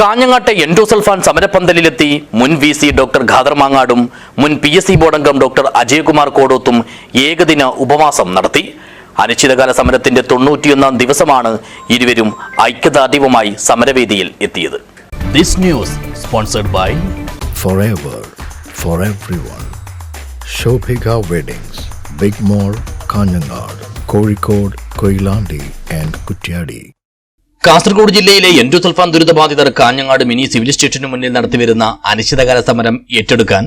കാഞ്ഞങ്ങാട്ടെ endosulfan സമരപ്പന്തലിലെത്തി മുൻ V C doctor Khader മാങ്ങാടും മുൻ പി എസ് സി ബോർഡംഗം ഡോക്ടർ അജയകുമാർ കോടോത്തും ഏകദിന ഉപവാസം നടത്തി. അനിശ്ചിതകാല സമരത്തിന്റെ തൊണ്ണൂറ്റിയൊന്നാം ദിവസമാണ് ഇരുവരും ഐക്യദാർഢ്യവുമായി സമരവേദിയിൽ എത്തിയത്. This news sponsored by Kozhikode, Koilandi and Kutyadi. Kasaragod ജില്ലയിലെ എൻഡോസൾഫാൻ ദുരിതബാധിതർ കാഞ്ഞങ്ങാട് മിനി സിവിൽ സ്റ്റേഷനു മുന്നിൽ നടത്തിവരുന്ന അനിശ്ചിതകാല സമരം ഏറ്റെടുക്കാൻ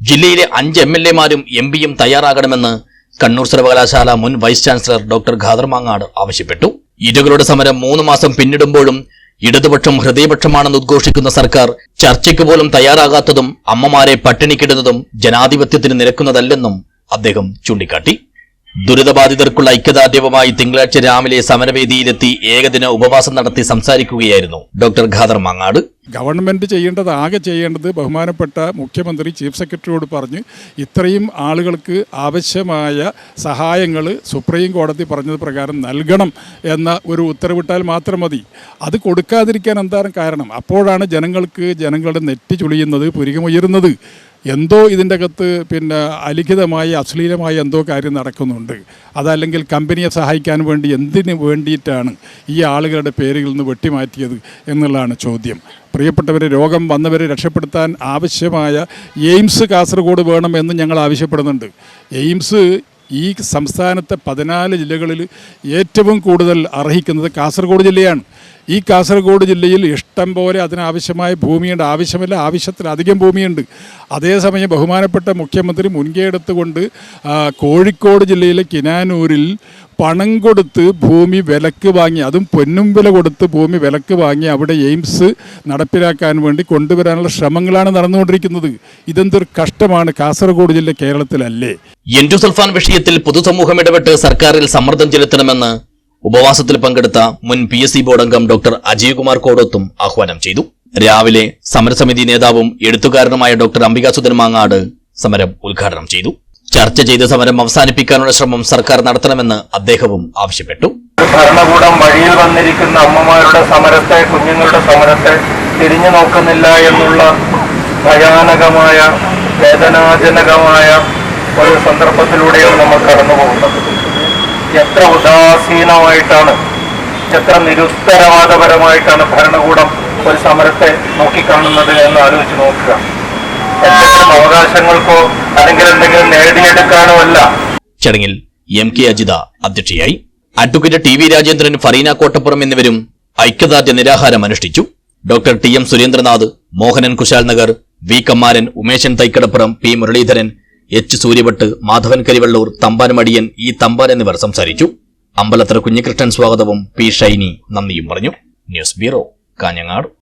ജില്ലയിലെ അഞ്ച് എം എൽ എമാരും എം പിയും തയ്യാറാകണമെന്ന് കണ്ണൂർ സർവകലാശാല മുൻ vice chancellor doctor Khader Mangad ആവശ്യപ്പെട്ടു. ഇരകളുടെ സമരം മൂന്ന് മാസം പിന്നിടുമ്പോഴും ഇടതുപക്ഷം ഹൃദയപക്ഷമാണെന്ന് ഉദ്ഘോഷിക്കുന്ന സർക്കാർ ചർച്ചയ്ക്ക് പോലും തയ്യാറാകാത്തതും അമ്മമാരെ പട്ടിണിക്കിടുന്നതും ജനാധിപത്യത്തിന് നിരക്കുന്നതല്ലെന്നും അദ്ദേഹം ചൂണ്ടിക്കാട്ടി. ദുരിതബാധിതർക്കുള്ള ഐക്യദാർഢ്യവുമായി തിങ്കളാഴ്ച രാവിലെ സമരവേദിയിലെത്തി ഏകദിന ഉപവാസം നടത്തി സംസാരിക്കുകയായിരുന്നു ഡോക്ടർ ഖാദർ മങ്ങാട്. ഗവൺമെന്റ് ചെയ്യേണ്ടത് ആകെ ചെയ്യേണ്ടത് ബഹുമാനപ്പെട്ട മുഖ്യമന്ത്രി ചീഫ് സെക്രട്ടറിയോട് പറഞ്ഞ് ഇത്രയും ആളുകൾക്ക് ആവശ്യമായ സഹായങ്ങൾ സുപ്രീം കോടതി പറഞ്ഞത് പ്രകാരം നൽകണം എന്ന ഒരു ഉത്തരവിട്ടാൽ മാത്രം മതി. അത് കൊടുക്കാതിരിക്കാൻ എന്താണ് കാരണം? അപ്പോഴാണ് ജനങ്ങൾക്ക് ജനങ്ങളുടെ നെറ്റി ചുളിയുന്നത് പുരികമുയരുന്നത്. എന്തോ ഇതിന്റെ അകത്ത് പിന്നെ അലിഖിതമായ അശ്ലീലമായ എന്തോ കാര്യം നടക്കുന്നുണ്ട്. അതല്ലെങ്കിൽ കമ്പനിയെ സഹായിക്കാൻ വേണ്ടി എന്തിനു വേണ്ടിയിട്ടാണ് ഈ ആളുകളുടെ പേരുകളിൽ നിന്ന് വെട്ടിമാറ്റിയത് എന്നുള്ളതാണ് ചോദ്യം. പ്രിയപ്പെട്ടവരെ രോഗം വന്നവരെ രക്ഷപ്പെടുത്താൻ ആവശ്യമായ എയിംസ് കാസർഗോഡ് വേണമെന്ന് ഞങ്ങൾ ആവശ്യപ്പെടുന്നുണ്ട്. എയിംസ് ഈ സംസ്ഥാനത്തെ പതിനാല് ജില്ലകളിൽ ഏറ്റവും കൂടുതൽ അർഹിക്കുന്നത് കാസർഗോഡ് ജില്ലയാണ്. ഈ കാസർഗോഡ് ജില്ലയിൽ ഇഷ്ടം പോലെ അതിനാവശ്യമായ ഭൂമിയുണ്ട്. ആവശ്യമില്ല ആവശ്യത്തിലധികം ഭൂമിയുണ്ട്. അതേസമയം ബഹുമാനപ്പെട്ട മുഖ്യമന്ത്രി മുൻകൈ എടുത്തുകൊണ്ട് കോഴിക്കോട് ജില്ലയിലെ കിനാനൂരിൽ പണം കൊടുത്ത് ഭൂമി വിലക്ക് വാങ്ങി അതും പൊന്നും വില കൊടുത്ത് ഭൂമി വിലക്ക് വാങ്ങി അവിടെ എയിംസ് നടപ്പിലാക്കാൻ വേണ്ടി കൊണ്ടുവരാനുള്ള ശ്രമങ്ങളാണ് നടന്നുകൊണ്ടിരിക്കുന്നത്. ഇതെന്തൊരു കഷ്ടമാണ്. കാസർഗോഡ് ജില്ല കേരളത്തിലല്ലേ? എൻഡോസൾഫാൻ വിഷയത്തിൽ പൊതുസമൂഹം ഇടപെട്ട് സർക്കാരിൽ സമ്മർദ്ദം ചെലുത്തണമെന്ന് ഉപവാസത്തിൽ പങ്കെടുത്ത മുൻ പി എസ് സി ബോർഡ് അംഗം ഡോക്ടർ അജയ്കുമാർ കോടോത്തും ആഹ്വാനം ചെയ്തു. രാവിലെ സമരസമിതി നേതാവും എഴുത്തുകാരനുമായ ഡോക്ടർ അംബികാസുധൻ മാങ്ങാട് സമരം ഉദ്ഘാടനം ചെയ്തു. ചർച്ച ചെയ്ത സമരം അവസാനിപ്പിക്കാനുള്ള ശ്രമം സർക്കാർ നടത്തണമെന്ന് അദ്ദേഹവും ആവശ്യപ്പെട്ടു. ഭരണകൂടം വഴിയിൽ വന്നിരിക്കുന്ന അമ്മമാരുടെ സമരത്തെ കുഞ്ഞുങ്ങളുടെ സമരത്തെ തിരിഞ്ഞു നോക്കുന്നില്ല എന്നുള്ള ഭയാനകമായ വേദനാജനകമായ ഒരു സന്ദർഭത്തിലൂടെയാണ് നമ്മൾ കടന്നു പോകുന്നത് എത്ര ഉദാസീനമായിട്ടാണ് എത്ര നിരുത്തരവാദപരമായിട്ടാണ് ഭരണകൂടം ഒരു സമരത്തെ നോക്കിക്കാണുന്നത് എന്ന് ആലോചിച്ച് നോക്കുക. എന്തെങ്കിലും അവകാശങ്ങൾക്കോ അല്ലെങ്കിൽ എന്തെങ്കിലും നേടിയെടുക്കാനോ അല്ല. ചടങ്ങിൽ എം കെ അജിത അധ്യക്ഷയായി. Advocate T V Rajendran Fareena Kottappuram എന്നിവരും ഐക്യദാർഢ്യ നിരാഹാരം അനുഷ്ഠിച്ചു. Doctor T M Surendranath Mohanan Kushal Nagar V Kammaran Umeshan Thaikkadappuram P Muraleedharan H Suryabhat Madhavan Karivellur Thampan Madiyan E. Thampan എന്നിവർ സംസാരിച്ചു. അമ്പലത്തറ കുഞ്ഞികൃഷ്ണൻ സ്വാഗതവും പി. ഷൈനി നന്ദിയും പറഞ്ഞു. News bureau Kanhangad.